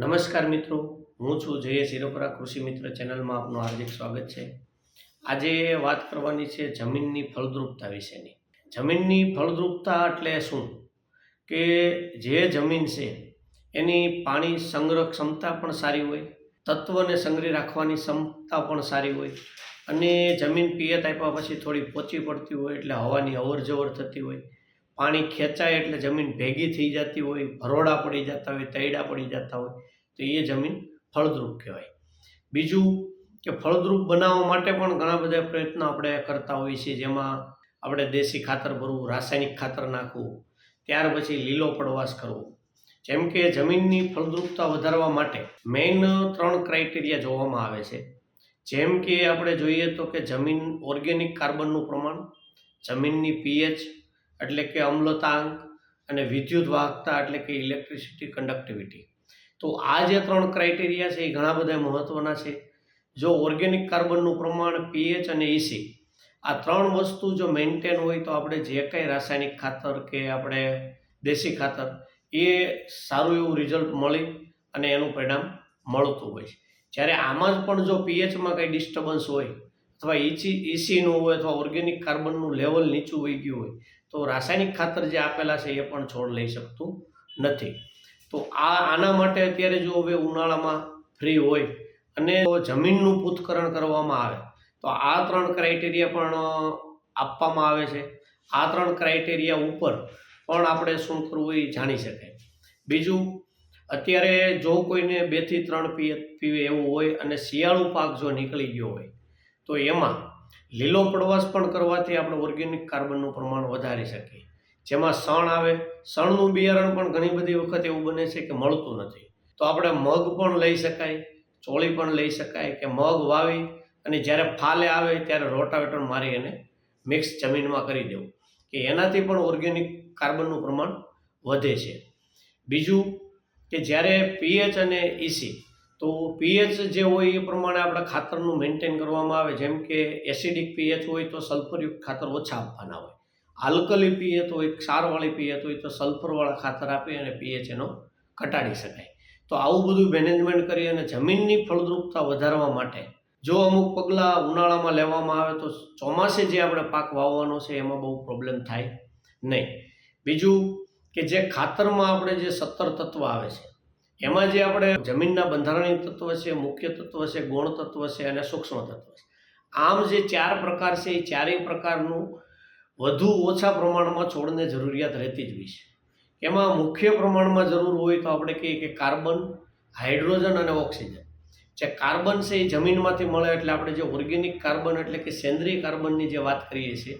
નમસ્કાર મિત્રો, હું છું જય શિરોપરા કૃષિ મિત્ર ચેનલમાં આપનું હાર્દિક સ્વાગત છે. આજે વાત કરવાની છે જમીનની ફળદ્રુપતા વિશેની. જમીનની ફળદ્રુપતા એટલે શું? કે જે જમીન છે, એની પાણી સંગ્રહ ક્ષમતા પણ સારી હોય, તત્વને સંગ્રહી રાખવાની ક્ષમતા પણ સારી હોય, અને જમીન પિયત આપ્યા પછી થોડી પોચી પડતી હોય એટલે હવાની અવરજવર થતી હોય, પાણી ખેંચાય એટલે જમીન ભેગી થઈ જતી હોય, ભરોડા પડી જતા હોય, તૈડા પડી જતા હોય તો એ જમીન ફળદ્રુપ કહેવાય. બીજું કે ફળદ્રુપ બનાવવા માટે પણ ઘણા બધા પ્રયત્નો આપણે કરતા હોઈએ છીએ. જેમાં આપણે દેશી ખાતર ભરવું, રાસાયણિક ખાતર નાખવું, ત્યાર પછી લીલો પડવાશ કરવો. જેમ કે જમીનની ફળદ્રુપતા વધારવા માટે મેઇન ત્રણ ક્રાઇટેરિયા જોવામાં આવે છે. જેમ કે આપણે જોઈએ તો કે જમીન ઓર્ગેનિક કાર્બનનું પ્રમાણ, જમીનની પીએચ એટલે કે અમ્લતાંક અને વિદ્યુત વાહકતા એટલે કે ઇલેક્ટ્રિસિટી કન્ડક્ટિવિટી તો આ જે ત્રણ ક્રાઇટેરિયા છે, એ ઘણા બધા મહત્ત્વના છે. જો ઓર્ગેનિક કાર્બનનું પ્રમાણ પીએચ અને ઇસી આ ત્રણ વસ્તુ જો મેન્ટેન હોય તો આપણે જે કંઈ રાસાયણિક ખાતર કે આપણે દેશી ખાતર, એ સારું એવું રિઝલ્ટ મળી અને એનું પરિણામ મળતું હોય છે. જ્યારે આમાં જ પણ જો પીએચમાં કંઈ ડિસ્ટર્બન્સ હોય અથવા ઈચી ઇસીનું હોય અથવા ઓર્ગેનિક કાર્બનનું લેવલ નીચું વહી ગયું હોય, તો રાસાયણિક ખાતર જે આપેલા છે, એ પણ છોડ લઈ શકતું નથી. તો આ આના માટે અત્યારે જો હવે ઉનાળામાં ફ્રી હોય અને જમીનનું પૂતકરણ કરવામાં આવે, તો આ ત્રણ ક્રાઇટેરિયા પણ આપવામાં આવે છે. આ ત્રણ ક્રાઇટેરિયા ઉપર પણ આપણે શું કરવું એ જાણી શકાય. બીજું, અત્યારે જો કોઈને બેથી ત્રણ પીએ પીવે એવું હોય અને શિયાળુ પાક જો નીકળી ગયો હોય, તો એમાં લીલો પડવાશ પણ કરવાથી આપણે ઓર્ગેનિક કાર્બનનું પ્રમાણ વધારી શકીએ. જેમાં સણ આવે સણનું બિયારણ પણ ઘણી બધી વખત એવું બને છે કે મળતું નથી. તો આપણે મગ પણ લઈ શકાય, ચોળી પણ લઈ શકાય કે મગ વાવી અને જ્યારે ફાલે આવે ત્યારે રોટાવેટર મારી એને મિક્સ જમીનમાં કરી દેવું. કે એનાથી પણ ઓર્ગેનિક કાર્બનનું પ્રમાણ વધે છે. બીજું કે જ્યારે પીએચ અને ઇસી તો પીએચ જે હોય એ પ્રમાણે આપણે ખાતરનું મેન્ટેન કરવામાં આવે. જેમ કે એસિડિક પીએચ હોય તો સલ્ફરયુક્ત ખાતર ઓછા આપવાના હોય. આલ્કલી પીએચ હોય ક્ષારવાળી પીએચ હોય તો સલ્ફરવાળા ખાતર આપી અને પીએચ એનો ઘટાડી શકાય. તો આવું બધું મેનેજમેન્ટ કરી અને જમીનની ફળદ્રુપતા વધારવા માટે જો અમુક પગલાં ઉનાળામાં લેવામાં આવે તો ચોમાસે જે આપણે પાક વાવવાનો છે એમાં બહુ પ્રોબ્લેમ થાય નહીં. બીજું કે જે ખાતરમાં આપણે જે સત્તર તત્વ આવે છે, એમાં જે આપણે જમીનના બંધારણીય તત્વ છે, મુખ્ય તત્વ છે, ગૌણ તત્વ છે અને સૂક્ષ્મ તત્વ છે. આમ જે ચાર પ્રકાર છે, એ ચારેય પ્રકારનું વધુ ઓછા પ્રમાણમાં છોડને જરૂરિયાત રહેતી જ હોય છે. એમાં મુખ્ય પ્રમાણમાં જરૂર હોય તો આપણે કહીએ કે કાર્બન, હાઇડ્રોજન અને ઓક્સિજન. જે કાર્બન છે એ જમીનમાંથી મળે એટલે આપણે જે ઓર્ગેનિક કાર્બન એટલે કે સેન્દ્રીય કાર્બનની જે વાત કરીએ છીએ,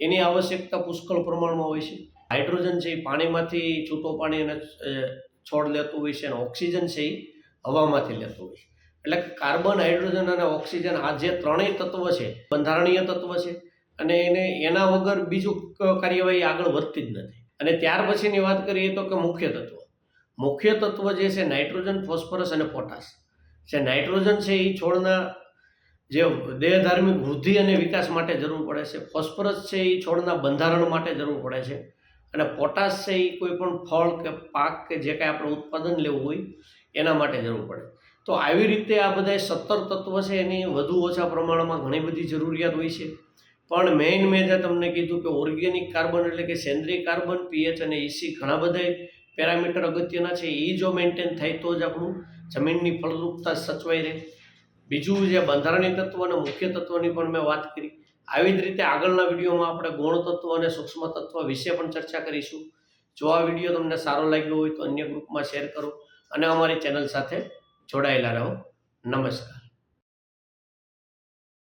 એની આવશ્યકતા પુષ્કળ પ્રમાણમાં હોય છે. હાઇડ્રોજન છે એ પાણીમાંથી છૂટો પાણી અને છોડ લેતું હોય છે અને ઓક્સિજન છે એ હવામાંથી લેતું હોય છે. એટલે કાર્બન, હાઇડ્રોજન અને ઓક્સિજન આ જે ત્રણેય તત્વ છે, બંધારણીય તત્વ છે અને એને એના વગર બીજું કાર્યવાહી આગળ વધતી જ નથી. અને ત્યાર પછીની વાત કરીએ તો કે મુખ્ય તત્વ. મુખ્ય તત્વ જે છે નાઇટ્રોજન, ફોસ્ફરસ અને પોટાશ. જે નાઇટ્રોજન છે એ છોડના જે દેહધાર્મિક વૃદ્ધિ અને વિકાસ માટે જરૂર પડે છે. ફોસ્ફરસ છે એ છોડના બંધારણ માટે જરૂર પડે છે. અને પોટાશ છે એ કોઈ પણ ફળ કે પાક કે જે કાંઈ આપણે ઉત્પાદન લેવું હોય, એના માટે જરૂર પડે. તો આવી રીતે આ બધા સત્તર તત્વ છે એની વધુ ઓછા પ્રમાણમાં ઘણી બધી જરૂરિયાત હોય છે. પણ મેઇન મેં જે તમને કીધું કે ઓર્ગેનિક કાર્બન એટલે કે સેન્દ્રિય કાર્બન પીએચ અને ઇસી ઘણા બધા પેરામીટર અગત્યના છે. એ જો મેન્ટેન થાય તો જ આપણું જમીનની ફળદ્રુપતા સચવાઈ રહે. બીજું જે બંધારણીય તત્વ અને મુખ્ય તત્વની પણ મેં વાત કરી. આવી જ રીતે આગળના વિડીયોમાં આપણે ગૌણ તત્વ અને સૂક્ષ્મ તત્વ વિશે પણ ચર્ચા કરીશું. જો આ વીડિયો તમને સારો લાગ્યો હોય તો અન્ય ગ્રુપમાં શેર કરો અને અમારી ચેનલ સાથે જોડાયેલા રહો. નમસ્કાર.